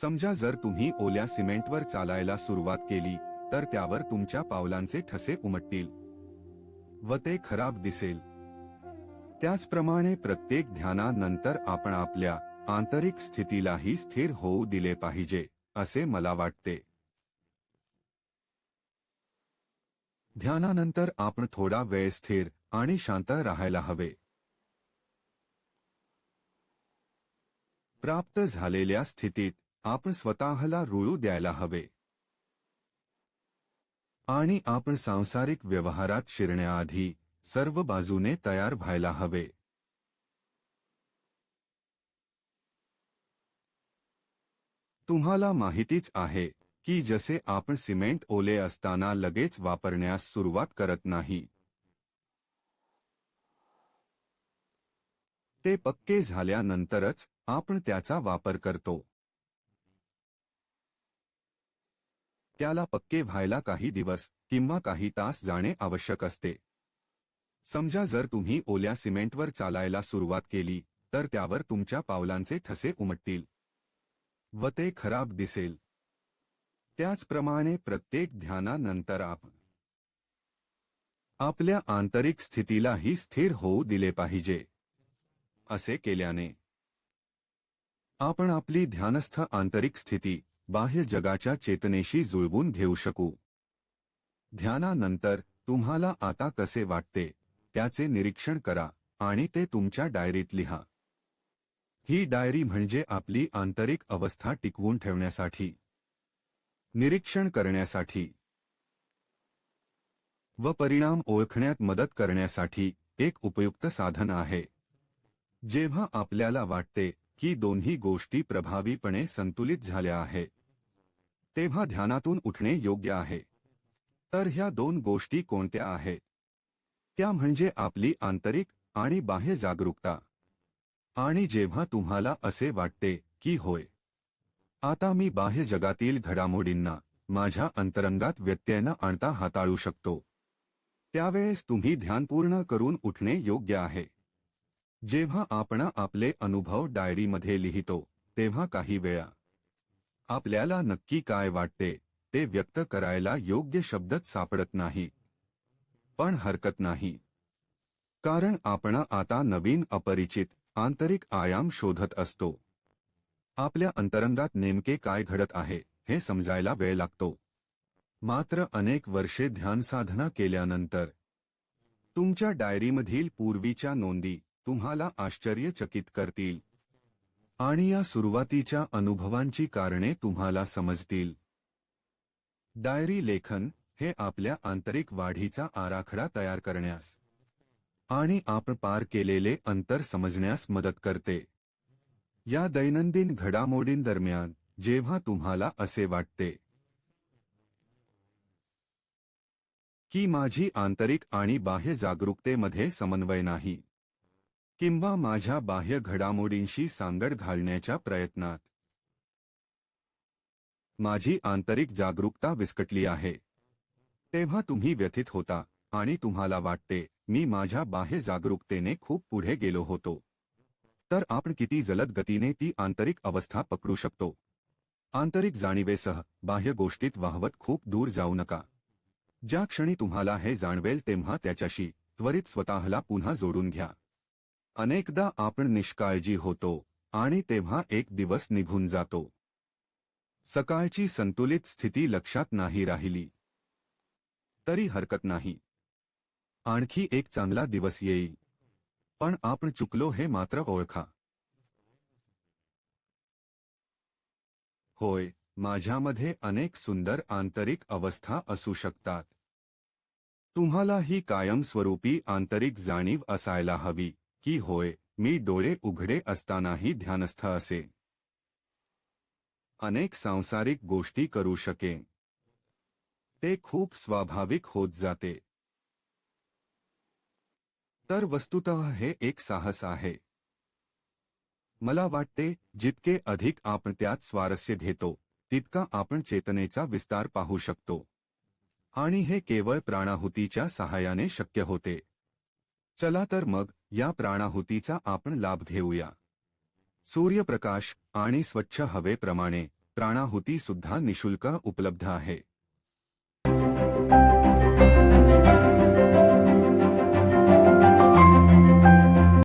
समजा जर तुम्ही ओल्या सिमेंटवर चालायला सुरुवात केली तर त्यावर तुमच्या पावलांचे ठसे उमटतील. व ते खराब दिसेल. त्याचप्रमाणे प्रत्येक ध्यानानंतर आपण आपल्या आंतरिक स्थितीलाही स्थिर होऊ दिले पाहिजे असे मला वाटते. ध्यानानंतर आपण थोडा वेळ स्थिर आणि शांत राहायला हवे. प्राप्त झालेल्या स्थितीत आपण स्वतःला रुळू द्यायला हवे. आणि आपण सांसारिक व्यवहारात शिरण्याआधी सर्व बाजूने तयार व्हायला हवे. तुम्हाला माहितीच आहे की जसे आपण सिमेंट ओले असताना लगेच वापरण्यास सुरुवात करत नाही. ते पक्के झाल्यानंतरच आपण त्याचा वापर करतो. त्याला पक्के व्हायला काही दिवस किंवा काही तास जाणे आवश्यक असते. समजा जर तुम्ही ओल्या सिमेंटवर चालायला सुरुवात केली तर त्यावर तुमच्या पावलांचे ठसे उमटतील. व ते खराब दिसेल. त्याचप्रमाणे प्रत्येक ध्यानानंतर आपण आपल्या आंतरिक स्थितीलाही स्थिर होऊ दिले पाहिजे. असे केल्याने. आपण आपली ध्यानस्थ आंतरिक स्थिती बाह्य जगाच्या चेतनेशी जुळवून घेऊ शकू. ध्यानानंतर तुम्हाला आता कसे वाटते त्याचे निरीक्षण करा आणि ते तुमच्या डायरीत लिहा. ही डायरी म्हणजे आपली आंतरिक अवस्था टिकवून ठेवण्यासाठी. निरीक्षण करण्यासाठी. व परिणाम ओळखण्यात मदत करण्यासाठी एक उपयुक्त साधन आहे. जेव्हा आपल्याला वाटते की दोन्ही गोष्टी प्रभावीपणे संतुलित झाल्या आहेत तेव्हा ध्यानातून उठणे योग्य आहे. तर ह्या दोन गोष्टी कोणत्या आहेत? त्या म्हणजे आपली आंतरिक आणि बाह्य जागरूकता. आणि जेव्हा तुम्हाला असे वाटते की होय. आता मी बाह्य जगातील घडामोडींना माझ्या अंतरंगात व्यत्ययनं आणता हाताळू शकतो. त्यावेळेस तुम्ही ध्यानपूर्ण करून उठणे योग्य आहे. जेव्हा आपण आपले अनुभव डायरीमध्ये लिहितो तेव्हा काही वेळा आपल्याला नक्की काय वाटते ते व्यक्त करायला योग्य शब्दच सापडत नाही. पण हरकत नाही. कारण आपण आता नवीन अपरिचित आंतरिक आयाम शोधत असतो. आपल्या अंतरंगात नेमके काय घडत आहे हे समजायला वेळ लागतो. मात्र अनेक वर्षे ध्यानसाधना केल्यानंतर तुमच्या डायरीमधील पूर्वीच्या नोंदी तुम्हाला आश्चर्यचकित करतील. आणि या सुरुवातीच्या अनुभवांची कारणे तुम्हाला समजतील. डायरी लेखन हे आपल्या आंतरिक वाढीचा आराखडा तयार करण्यास आणि आपण पार केलेले अंतर समजण्यास मदत करते. या दैनंदिन घडामोडींदरम्यान जेव्हा तुम्हाला असे वाटते की माझी आंतरिक आणि बाह्य जागरूकतेमध्ये समन्वय नाही किंवा माझ्या बाह्य घडामोडींशी सांगड घालण्याच्या प्रयत्नात. माझी आंतरिक जागरूकता विस्कटली आहे. तेव्हा तुम्ही व्यथित होता आणि तुम्हाला वाटते मी माझ्या बाह्य जागरूकतेने खूप पुढे गेलो होतो. तर आपण किती जलद गतीने ती आंतरिक अवस्था पकडू शकतो? आंतरिक जाणीवेसह बाह्य गोष्टीत वाहवत खूप दूर जाऊ नका. ज्या क्षणी तुम्हाला हे जाणवेल तेव्हा त्याच्याशी त्वरित स्वतःला पुन्हा जोडून घ्या. अनेकदा आपण निष्काळजी होतो आणि तेव्हा एक दिवस निघून जातो. सकाळची संतुलित स्थिती लक्षात नाही राहिली. तरी हरकत नाही. आणखी एक चांगला दिवस येईल. पण आपण चुकलो हे मात्र ओळखा. होय माझ्यामध्ये अनेक सुंदर आंतरिक अवस्था असू शकतात. तुम्हाला ही कायमस्वरूपी आंतरिक जाणीव असायला हवी. की होय, मी डोळे उघडे असतानाही ध्यानस्थ असे. अनेक सांसारिक गोष्टी करू शकेन ते खूप स्वाभाविक होत जाते. तर वस्तुतः हे एक साहस आहे. मला वाटते, जितके अधिक आपण त्यात स्वारस्य घेतो, तितका आपण चेतनेचा विस्तार पाहू शकतो. आणि हे केवळ प्राणाहुतीच्या सहाय्याने शक्य होते. चला तर मग या प्राणाहुतीचा आपण लाभ घेऊया. सूर्यप्रकाश आणि स्वच्छ हवेप्रमाणे प्राणाहुती सुद्धा निशुल्क उपलब्ध आहे.